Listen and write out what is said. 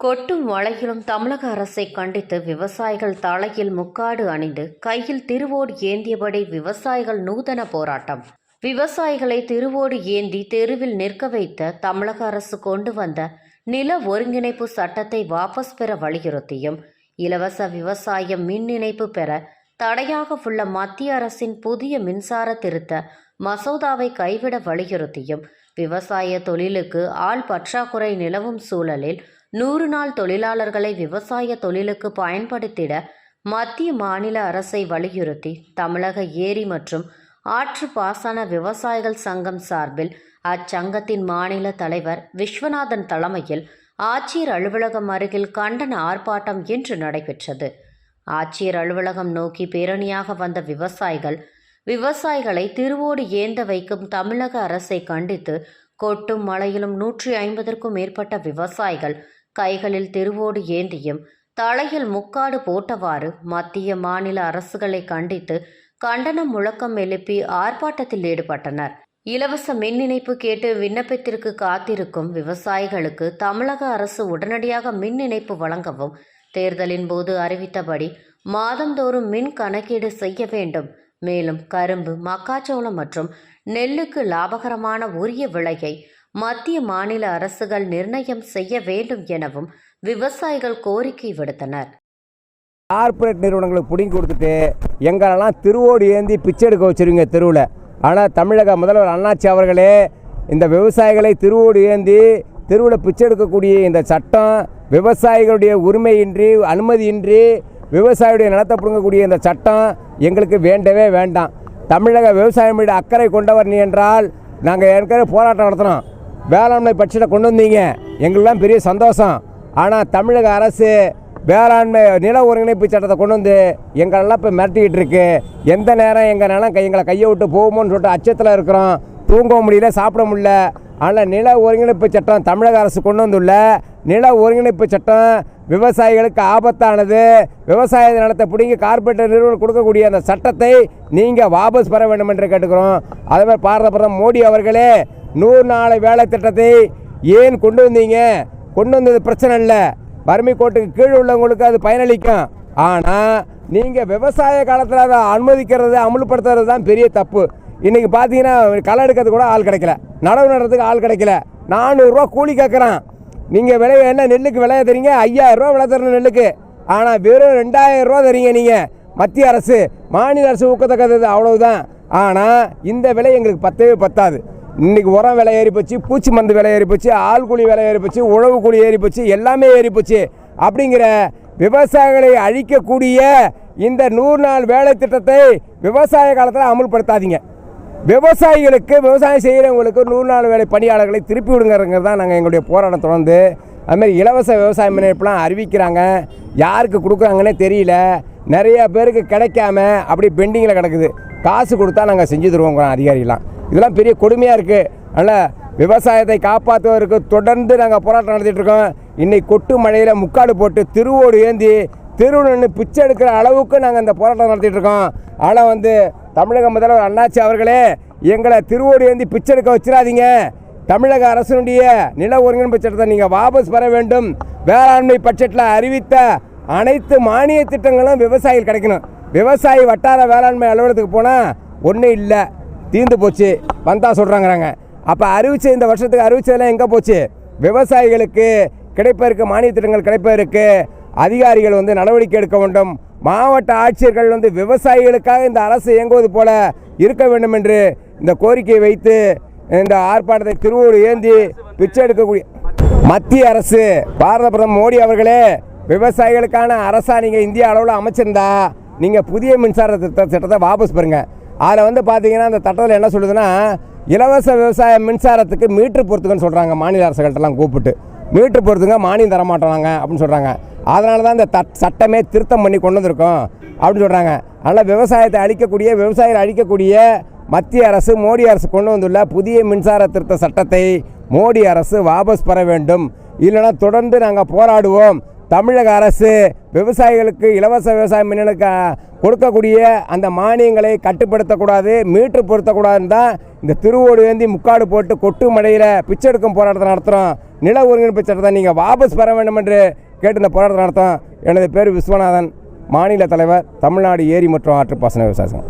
கொட்டும் மழையிலும் தமிழக அரசை கண்டித்து விவசாயிகள் தலையில் முக்காடு அணிந்து கையில் திருவோடு ஏந்தியபடி விவசாயிகள் நூதன போராட்டம். விவசாயிகளை திருவோடு ஏந்தி தெருவில் நிற்க வைத்த தமிழக அரசு கொண்டு வந்த நில ஒருங்கிணைப்பு சட்டத்தை வாபஸ் பெற வலியுறுத்தியும் இலவச விவசாயம் மின் இணைப்பு பெற தடையாக உள்ள மத்திய அரசின் புதிய மின்சார திருத்த மசோதாவை கைவிட வலியுறுத்தியும் விவசாய தொழிலுக்கு ஆள் பற்றாக்குறை நிலவும் சூழலில் நூறு நாள் தொழிலாளர்களை விவசாய தொழிலுக்கு பயன்படுத்திட மத்திய மாநில அரசை வலியுறுத்தி தமிழக ஏரி மற்றும் ஆற்று பாசன விவசாயிகள் சங்கம் சார்பில் அச்சங்கத்தின் மாநில தலைவர் விஸ்வநாதன் தலைமையில் ஆட்சியர் அலுவலகம் அருகில் கண்டன ஆர்ப்பாட்டம் இன்று நடைபெற்றது. ஆட்சியர் அலுவலகம் நோக்கி பேரணியாக வந்த விவசாயிகள் விவசாயிகளை திருவோடு ஏந்த வைக்கும் தமிழக அரசை கண்டித்து கொட்டும் மழையிலும் நூற்றி ஐம்பதற்கும் மேற்பட்ட விவசாயிகள் கைகளில் திருவோடு ஏந்தியும் தலையில் முக்காடு போட்டவாறு மத்திய மாநில அரசுகளை கண்டித்து கண்டன முழக்கம் எழுப்பி ஆர்ப்பாட்டத்தில் ஈடுபட்டனர். இலவச மின் இணைப்பு கேட்டு விண்ணப்பத்திற்கு காத்திருக்கும் விவசாயிகளுக்கு தமிழக அரசு உடனடியாக மின் இணைப்பு வழங்கவும் தேர்தலின் போது அறிவித்தபடி மாதந்தோறும் மின் கணக்கீடு செய்ய வேண்டும். மேலும் கரும்பு மக்காச்சோளம் மற்றும் நெல்லுக்கு லாபகரமான உரிய விலையை மத்திய மாநில அரசுகள் நிர்ணயம் செய்ய வேண்டும் எனவும் விவசாயிகள் கோரிக்கை விடுத்தனர். கார்ப்பரேட் நிறுவனங்களுக்கு பிடிங்கி கொடுத்துட்டு எங்களெல்லாம் திருவோடு ஏந்தி பிச்சை எடுக்க வச்சிருவீங்க தெருவில். ஆனால் தமிழக முதல்வர் அண்ணாச்சி அவர்களே இந்த விவசாயிகளை திருவோடு ஏந்தி தெருவில் பிச்சை எடுக்கக்கூடிய இந்த சட்டம் விவசாயிகளுடைய உரிமையின்றி அனுமதியின்றி விவசாயியுடைய நிலத்தை பிடுங்கக்கூடிய இந்த சட்டம் எங்களுக்கு வேண்டவே வேண்டாம். தமிழக விவசாயம் அக்கறை கொண்டவர் நீ என்றால் நாங்கள் ஏற்கனவே போராட்டம் நடத்தினோம். வேளாண்மை பட்சத்தை கொண்டு வந்தீங்க. எங்களுக்கெல்லாம் பெரிய சந்தோஷம். ஆனால் தமிழக அரசு வேளாண்மை நில ஒருங்கிணைப்பு சட்டத்தை கொண்டு வந்து எங்களெல்லாம் இப்போ மிரட்டிக்கிட்டு இருக்கு. எந்த நேரம் எங்கள் நிலம் கை எங்களை கையை விட்டு போகுமோன்னு சொல்லிட்டு அச்சத்தில் இருக்கிறோம். தூங்க முடியல சாப்பிட முடியல. ஆனால் நில ஒருங்கிணைப்பு சட்டம் தமிழக அரசு கொண்டு வந்துள்ள. நில ஒருங்கிணைப்பு சட்டம் விவசாயிகளுக்கு ஆபத்தானது. விவசாய நிலத்தை பிடிங்கி கார்பரேட் நிறுவனம் கொடுக்கக்கூடிய அந்த சட்டத்தை நீங்கள் வாபஸ் பெற வேண்டும் என்று கேட்டுக்கிறோம். அதே மாதிரி பாரத பிரதமர் மோடி அவர்களே நூறு நாள் வேலை திட்டத்தை ஏன் கொண்டு வந்தீங்க? கொண்டு வந்தது பிரச்சனை இல்லை. வறுமை கோட்டுக்கு கீழே உள்ளவங்களுக்கு அது பயனளிக்கும். ஆனால் நீங்கள் விவசாய காலத்தில் அதை அனுமதிக்கிறது அமுல்படுத்துறது தான் பெரிய தப்பு. இன்றைக்கி பார்த்தீங்கன்னா களை எடுக்கிறது கூட ஆள் கிடைக்கல. நடவு நடுறதுக்கு ஆள் கிடைக்கல. நானூறுரூவா கூலி கேட்குறான் நீங்கள் விலை என்ன நெல்லுக்கு விலையை தரீங்க? ஐயாயிரரூவா விலை தரணும் நெல்லுக்கு. ஆனால் வெறும் ரெண்டாயிரம் ரூபா தரீங்க நீங்கள் மத்திய அரசு மாநில அரசு ஊக்கத்தக்கது அவ்வளவுதான். ஆனால் இந்த விலை எங்களுக்கு பத்தவே பத்தாது. இன்னைக்கு உரம் விலை ஏறி போச்சு பூச்சி மருந்து விலை ஏறி போச்சு ஆள் கூலி விலை ஏறி போச்சு உழவு கூலி ஏறி போச்சு எல்லாமே ஏறி போச்சு. அப்படிங்கிற விவசாயிகளை அழிக்கக்கூடிய இந்த நூறு நாள் வேலை திட்டத்தை விவசாய காலத்தில் அமுல்படுத்தாதீங்க. விவசாயிகளுக்கு விவசாயம் செய்கிறவங்களுக்கு நூறு நாள் வேலை பணியாளர்களை திருப்பி விடுங்கிறது தான் நாங்கள் எங்களுடைய போராட்டம் தொடர்ந்து. அதுமாதிரி இலவச விவசாய முன்னெடுப்புலாம் அறிவிக்கிறாங்க. யாருக்கு கொடுக்குறாங்கன்னே தெரியல. நிறைய பேருக்கு கிடைக்காம அப்படி பெண்டிங்கில் கிடக்குது. காசு கொடுத்தா நாங்கள் செஞ்சு தருவோங்கிறோம் அதிகாரிகளாம் இதெல்லாம் பெரிய கொடுமையாக இருக்குது அதனால் விவசாயத்தை காப்பாற்றுவதற்கு தொடர்ந்து நாங்கள் போராட்டம் நடத்திட்டுருக்கோம் இன்னைக்கு கொட்டு மழையில் முக்காடு போட்டு திருவோடு ஏந்தி தெருவில் நின்று பிச்சை எடுக்கிற அளவுக்கு நாங்கள் இந்த போராட்டம் நடத்திட்டுருக்கோம் ஆனால் வந்து தமிழக முதல்வர் அண்ணாச்சி அவர்களே எங்களை திருவோடு ஏந்தி பிச்சை எடுக்க வச்சிடாதீங்க. தமிழக அரசினுடைய நில ஒருங்கிணைப்பு சட்டத்தை நீங்கள் வாபஸ் பெற வேண்டும். வேளாண்மை பட்ஜெட்டில் அறிவித்த அனைத்து மானிய திட்டங்களும் விவசாயிகள் கிடைக்கணும். விவசாயி வட்டார வேளாண்மை அலுவலகத்துக்கு போனால் ஒன்றும் இல்லை. தீர்ந்து போச்சு. வந்தா சொல்கிறாங்கிறாங்க அப்போ அறிவிச்ச இந்த வருஷத்துக்கு அறிவிச்சதெல்லாம் எங்கே போச்சு? விவசாயிகளுக்கு கிடைப்பதற்கு மானிய திட்டங்கள் கிடைப்பதற்கு அதிகாரிகள் வந்து நடவடிக்கை எடுக்க வேண்டும். மாவட்ட ஆட்சியர்கள் வந்து விவசாயிகளுக்காக இந்த அரசு இயங்குவது போல இருக்க வேண்டும் என்று இந்த கோரிக்கையை வைத்து இந்த ஆர்ப்பாட்டத்தை திருவூர் ஏந்தி பிச்சை எடுக்கக்கூடிய மத்திய அரசு பாரத பிரதமர் மோடி அவர்களே விவசாயிகளுக்கான அரசா நீங்கள் இந்திய அளவில் அமைச்சிருந்தா நீங்கள் புதிய மின்சார திட்ட திட்டத்தை வாபஸ் பெறுங்கள் அதில் வந்து பார்த்தீங்கன்னா அந்த தட்டத்தில் என்ன சொல்லுதுன்னா இலவச விவசாய மின்சாரத்துக்கு மீட்ரு பொறுத்துக்கன்னு சொல்கிறாங்க மாநில அரசுகள்கிட்டலாம் கூப்பிட்டு. மீட்ரு பொறுத்துங்க மானியம் தர மாட்டாங்க அப்படின்னு சொல்கிறாங்க அதனால தான் இந்த தட் சட்டமே திருத்தம் பண்ணி கொண்டு வந்திருக்கோம் அப்படின்னு சொல்கிறாங்க அதனால் விவசாயத்தை அழிக்கக்கூடிய விவசாயிகள் அழிக்கக்கூடிய மத்திய அரசு மோடி அரசு கொண்டு வந்துள்ள புதிய மின்சார திருத்த சட்டத்தை மோடி அரசு வாபஸ் பெற வேண்டும். இல்லைன்னா தொடர்ந்து நாங்கள் போராடுவோம். தமிழக அரசு விவசாயிகளுக்கு இலவச விவசாய மின்னணுக்கு கொடுக்கக்கூடிய அந்த மானியங்களை கட்டுப்படுத்தக்கூடாது மீட்டு பொருத்தக்கூடாதுன்னு தான் இந்த திருவோடு ஏந்தி முக்காடு போட்டு கொட்டு மடையில் பிச்சை எடுக்கும் போராட்டத்தை நடத்துகிறோம் நில ஒருங்கிணைப்பு சட்டத்தை நீங்கள் வாபஸ் பெற வேண்டும் என்று கேட்டு இந்த போராட்டத்தை நடத்தும் எனது பேர் விஸ்வநாதன். மாநில தலைவர் தமிழ்நாடு ஏரி மற்றும் ஆற்றுப்பாசன விவசாயம்